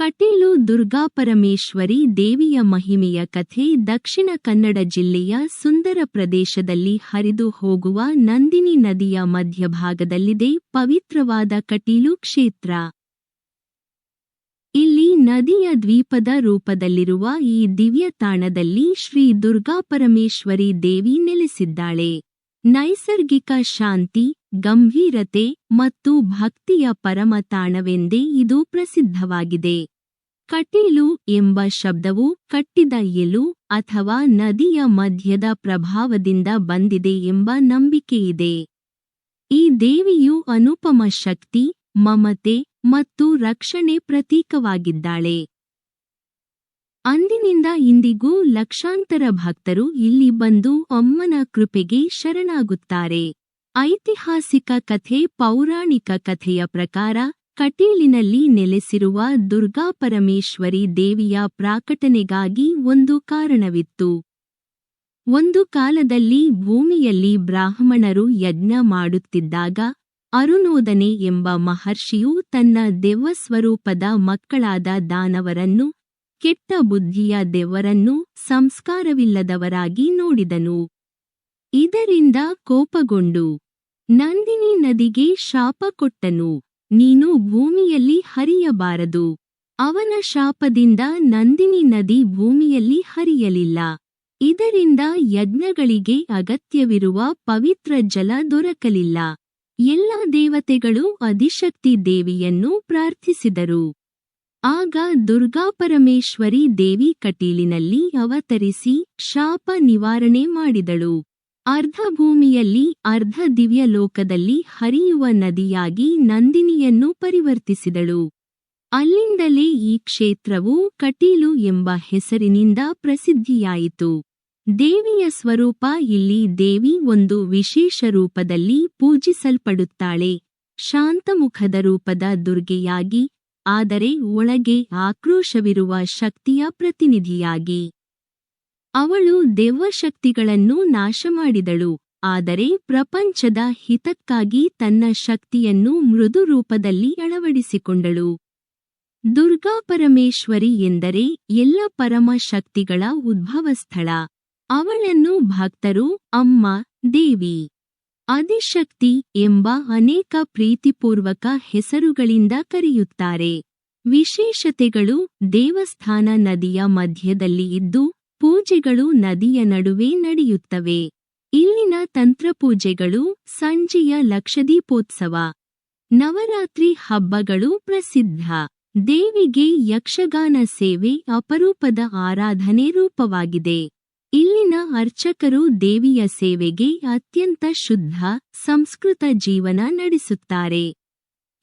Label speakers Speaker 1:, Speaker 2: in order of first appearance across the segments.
Speaker 1: ಕಟೀಲು ದುರ್ಗಾಪರಮೇಶ್ವರಿ ದೇವಿಯ ಮಹಿಮೆಯ ಕಥೆ ದಕ್ಷಿಣ ಕನ್ನಡ ಜಿಲ್ಲೆಯ ಸುಂದರ ಪ್ರದೇಶದಲ್ಲಿ ಹರಿದು ಹೋಗುವ ನಂದಿನಿ ನದಿಯ ಮಧ್ಯಭಾಗದಲ್ಲಿದೆ ಪವಿತ್ರವಾದ ಕಟೀಲು ಕ್ಷೇತ್ರ. ಇಲ್ಲಿ ನದಿಯ ದ್ವೀಪದ ರೂಪದಲ್ಲಿರುವ ಈ ದಿವ್ಯ ತಾಣದಲ್ಲಿ ಶ್ರೀ ದುರ್ಗಾಪರಮೇಶ್ವರಿ ದೇವಿ ನೆಲೆಸಿದ್ದಾಳೆ. ನೈಸರ್ಗಿಕ ಶಾಂತಿ, ಗಂಭೀರತೆ ಮತ್ತು ಭಕ್ತಿಯ ಪರಮ ತಾಣವೆಂದೇ ಇದು ಪ್ರಸಿದ್ಧವಾಗಿದೆ. ಕಟೀಲು ಎಂಬ ಶಬ್ದವು ಕಟ್ಟಿದ ಎಲು ಅಥವಾ ನದಿಯ ಮಧ್ಯದ ಪ್ರಭಾವದಿಂದ ಬಂದಿದೆ ಎಂಬ ನಂಬಿಕೆಯಿದೆ. ಈ ದೇವಿಯು ಅನುಪಮ ಶಕ್ತಿ, ಮಮತೆ ಮತ್ತು ರಕ್ಷಣೆ ಪ್ರತೀಕವಾಗಿದ್ದಾಳೆ. ಅಂದಿನಿಂದ ಇಂದಿಗೂ ಲಕ್ಷಾಂತರ ಭಕ್ತರು ಇಲ್ಲಿ ಬಂದು ಅಮ್ಮನ ಕೃಪೆಗೆ ಶರಣಾಗುತ್ತಾರೆ. ಐತಿಹಾಸಿಕ ಕಥೆ, ಪೌರಾಣಿಕ ಕಥೆಯ ಪ್ರಕಾರ ಕಟೀಲಿನಲ್ಲಿ ನೆಲೆಸಿರುವ ದುರ್ಗಾಪರಮೇಶ್ವರಿ ದೇವಿಯ ಪ್ರಾಕಟನೆಗಾಗಿ ಒಂದು ಕಾರಣವಿತ್ತು. ಒಂದು ಕಾಲದಲ್ಲಿ ಭೂಮಿಯಲ್ಲಿ ಬ್ರಾಹ್ಮಣರು ಯಜ್ಞ ಮಾಡುತ್ತಿದ್ದಾಗ ಅರುಣೋದನೆ ಎಂಬ ಮಹರ್ಷಿಯು ತನ್ನ ದೆವ್ವಸ್ವರೂಪದ ಮಕ್ಕಳಾದ ದಾನವರನ್ನು, ಕೆಟ್ಟ ಬುದ್ಧಿಯ ದೆವ್ವರನ್ನು ಸಂಸ್ಕಾರವಿಲ್ಲದವರಾಗಿ ನೋಡಿದನು. ಇದರಿಂದ ಕೋಪಗೊಂಡು ನಂದಿನಿ ನದಿಗೆ ಶಾಪ ಕೊಟ್ಟನು. ನೀನು ಭೂಮಿಯಲ್ಲಿ ಹರಿಯಬಾರದು. ಅವನ ಶಾಪದಿಂದ ನಂದಿನಿ ನದಿ ಭೂಮಿಯಲ್ಲಿ ಹರಿಯಲಿಲ್ಲ. ಇದರಿಂದ ಯಜ್ಞಗಳಿಗೆ ಅಗತ್ಯವಿರುವ ಪವಿತ್ರ ಜಲ ದೊರಕಲಿಲ್ಲ. ಎಲ್ಲ ದೇವತೆಗಳು ಅಧಿಶಕ್ತಿ ದೇವಿಯನ್ನು ಪ್ರಾರ್ಥಿಸಿದರು. ಆಗ ದುರ್ಗಾಪರಮೇಶ್ವರಿ ದೇವಿ ಕಟೀಲಿನಲ್ಲಿ ಅವತರಿಸಿ ಶಾಪ ನಿವಾರಣೆ ಮಾಡಿದಳು. ಅರ್ಧ ಭೂಮಿಯಲ್ಲಿ ಅರ್ಧ ದಿವ್ಯ ಲೋಕದಲ್ಲಿ ಹರಿಯುವ ನದಿಯಾಗಿ ನಂದಿನಿಯನ್ನು ಪರಿವರ್ತಿಸಿದಳು. ಅಲ್ಲಿಂದಲೇ ಈ ಕ್ಷೇತ್ರವು ಕಟೀಲು ಎಂಬ ಹೆಸರಿನಿಂದ ಪ್ರಸಿದ್ಧಿಯಾಯಿತು. ದೇವಿಯ ಸ್ವರೂಪ ಇಲ್ಲಿ ದೇವಿ ಒಂದು ವಿಶೇಷ ರೂಪದಲ್ಲಿ ಪೂಜಿಸಲ್ಪಡುತ್ತಾಳೆ. ಶಾಂತಮುಖದ ರೂಪದ ದುರ್ಗೆಯಾಗಿ, ಆದರೆ ಒಳಗೆ ಆಕ್ರೋಶವಿರುವ ಶಕ್ತಿಯ ಪ್ರತಿನಿಧಿಯಾಗಿ. ಅವಳು ದೆವ್ವಶಕ್ತಿಗಳನ್ನು ನಾಶಮಾಡಿದಳು, ಆದರೆ ಪ್ರಪಂಚದ ಹಿತಕ್ಕಾಗಿ ತನ್ನ ಶಕ್ತಿಯನ್ನು ಮೃದು ರೂಪದಲ್ಲಿ ಅಳವಡಿಸಿಕೊಂಡಳು. ದುರ್ಗಾಪರಮೇಶ್ವರಿ ಎಂದರೆ ಎಲ್ಲ ಪರಮ ಶಕ್ತಿಗಳ ಉದ್ಭವಸ್ಥಳ. ಅವಳನ್ನು ಭಕ್ತರು, ಅಮ್ಮ, ದೇವಿ, ಆದಿಶಕ್ತಿ ಎಂಬ ಅನೇಕ ಪ್ರೀತಿಪೂರ್ವಕ ಹೆಸರುಗಳಿಂದ ಕರೆಯುತ್ತಾರೆ. ವಿಶೇಷತೆಗಳು ದೇವಸ್ಥಾನ ನದಿಯ ಮಧ್ಯದಲ್ಲಿ ಇದ್ದು ಪೂಜೆಗಳು ನದಿಯ ನಡುವೆ ನಡೆಯುತ್ತವೆ. ಇಲ್ಲಿನ ತಂತ್ರಪೂಜೆಗಳು ಸಂಜೆಯ ಲಕ್ಷದೀಪೋತ್ಸವ. ನವರಾತ್ರಿ ಹಬ್ಬಗಳು ಪ್ರಸಿದ್ಧ. ದೇವಿಗೆ ಯಕ್ಷಗಾನ ಸೇವೆ ಅಪರೂಪದ ಆರಾಧನೆ ರೂಪವಾಗಿದೆ. ಇಲ್ಲಿನ ಅರ್ಚಕರು ದೇವಿಯ ಸೇವೆಗೆ ಅತ್ಯಂತ ಶುದ್ಧ, ಸಂಸ್ಕೃತ ಜೀವನ ನಡೆಸುತ್ತಾರೆ.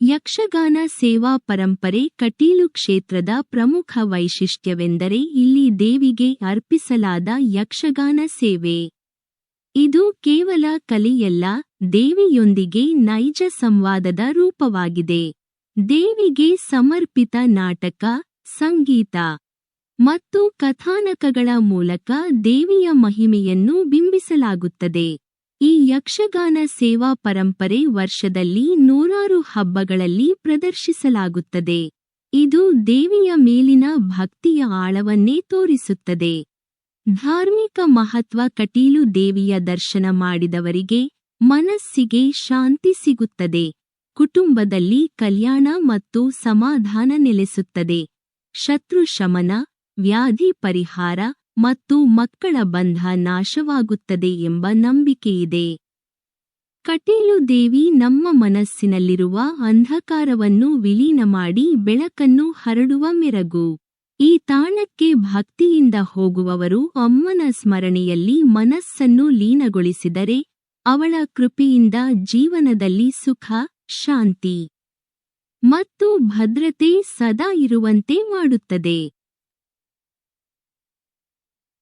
Speaker 1: ಯಕ್ಷಗಾನ ಸೇವಾ ಪರಂಪರೆ ಕಟೀಲು ಕ್ಷೇತ್ರದ ಪ್ರಮುಖ ವೈಶಿಷ್ಟ್ಯವೆಂದರೆ ಇಲ್ಲಿ ದೇವಿಗೆ ಅರ್ಪಿಸಲಾದ ಯಕ್ಷಗಾನ ಸೇವೆ. ಇದು ಕೇವಲ ಕಲೆಯಲ್ಲ, ದೇವಿಯೊಂದಿಗೆ ನೈಜ ಸಂವಾದದ ರೂಪವಾಗಿದೆ. ದೇವಿಗೆ ಸಮರ್ಪಿತ ನಾಟಕ, ಸಂಗೀತ ಮತ್ತು ಕಥಾನಕಗಳ ಮೂಲಕ ದೇವಿಯ ಮಹಿಮೆಯನ್ನು ಬಿಂಬಿಸಲಾಗುತ್ತದೆ. ಈ ಯಕ್ಷಗಾನ ಸೇವಾ ಪರಂಪರೆ ವರ್ಷದಲ್ಲಿ ನೂರಾರು ಹಬ್ಬಗಳಲ್ಲಿ ಪ್ರದರ್ಶಿಸಲಾಗುತ್ತದೆ. ಇದು ದೇವಿಯ ಮೇಲಿನ ಭಕ್ತಿಯ ಆಳವನ್ನೇ ತೋರಿಸುತ್ತದೆ. ಧಾರ್ಮಿಕ ಮಹತ್ವ ಕಟೀಲು ದೇವಿಯ ದರ್ಶನ ಮಾಡಿದವರಿಗೆ ಮನಸ್ಸಿಗೆ ಶಾಂತಿ ಸಿಗುತ್ತದೆ. ಕುಟುಂಬದಲ್ಲಿ ಕಲ್ಯಾಣ ಮತ್ತು ಸಮಾಧಾನ ನೆಲೆಸುತ್ತದೆ. ಶತ್ರು ಶಮನ, ವ್ಯಾಧಿ ಪರಿಹಾರ ಮತ್ತು ಮಕ್ಕಳ ಬಂಧ ನಾಶವಾಗುತ್ತದೆ ಎಂಬ ನಂಬಿಕೆಯಿದೆ. ಕಟೀಲು ದೇವಿ ನಮ್ಮ ಮನಸ್ಸಿನಲ್ಲಿರುವ ಅಂಧಕಾರವನ್ನು ವಿಲೀನ ಮಾಡಿ ಬೆಳಕನ್ನು ಹರಡುವ ಮೆರಗು. ಈ ತಾಣಕ್ಕೆ ಭಕ್ತಿಯಿಂದ ಹೋಗುವವರು ಅಮ್ಮನ ಸ್ಮರಣೆಯಲ್ಲಿ ಮನಸ್ಸನ್ನು ಲೀನಗೊಳಿಸಿದರೆ ಅವಳ ಕೃಪೆಯಿಂದ ಜೀವನದಲ್ಲಿ ಸುಖ, ಶಾಂತಿ ಮತ್ತು ಭದ್ರತೆ ಸದಾ ಇರುವಂತೆ ಮಾಡುತ್ತದೆ.